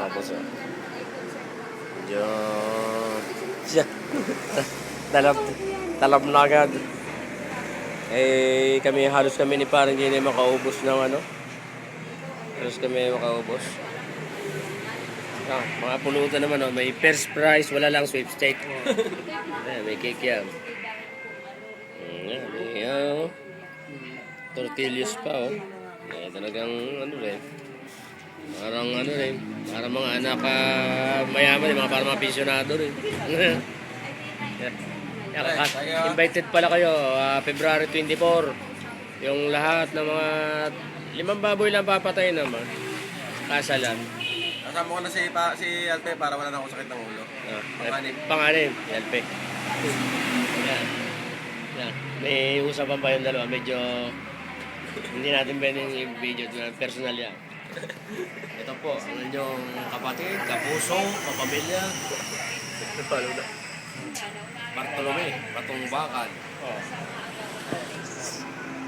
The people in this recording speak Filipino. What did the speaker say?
Mga boss, oh. Diyan. Siya. talab, talab na agad. Eh, kami, halos kami ni parang hindi na makaubos ng ano. Halos kami makaubos. Ah, mga pulutan naman, oh. may first prize, wala lang sweepstake. Ayan, may cake yan. Ayan, may, oh. Tortillas pa, oh. Eh, talagang, ano rin. Parang ano rin, parang mga anak ah, mayaman, eh, mga parang mga pensionado rin. Yeah, kaka- invited pala kayo, ah, February 24. Yung lahat ng mga limang baboy lang papatayin naman. Kasalan. Kasama ko na si, pa, si Alpe para wala na akong sakit ng ulo. Ah, Panganib. Panganib, Yalpe. Yan. Yan. May usapan pa yung dalawa. Medyo hindi natin pwedeng i-video. Personal yan. Ito po, ang inyong kapatid, kapuso, kapamilya. Bartolome, Patong Bakal.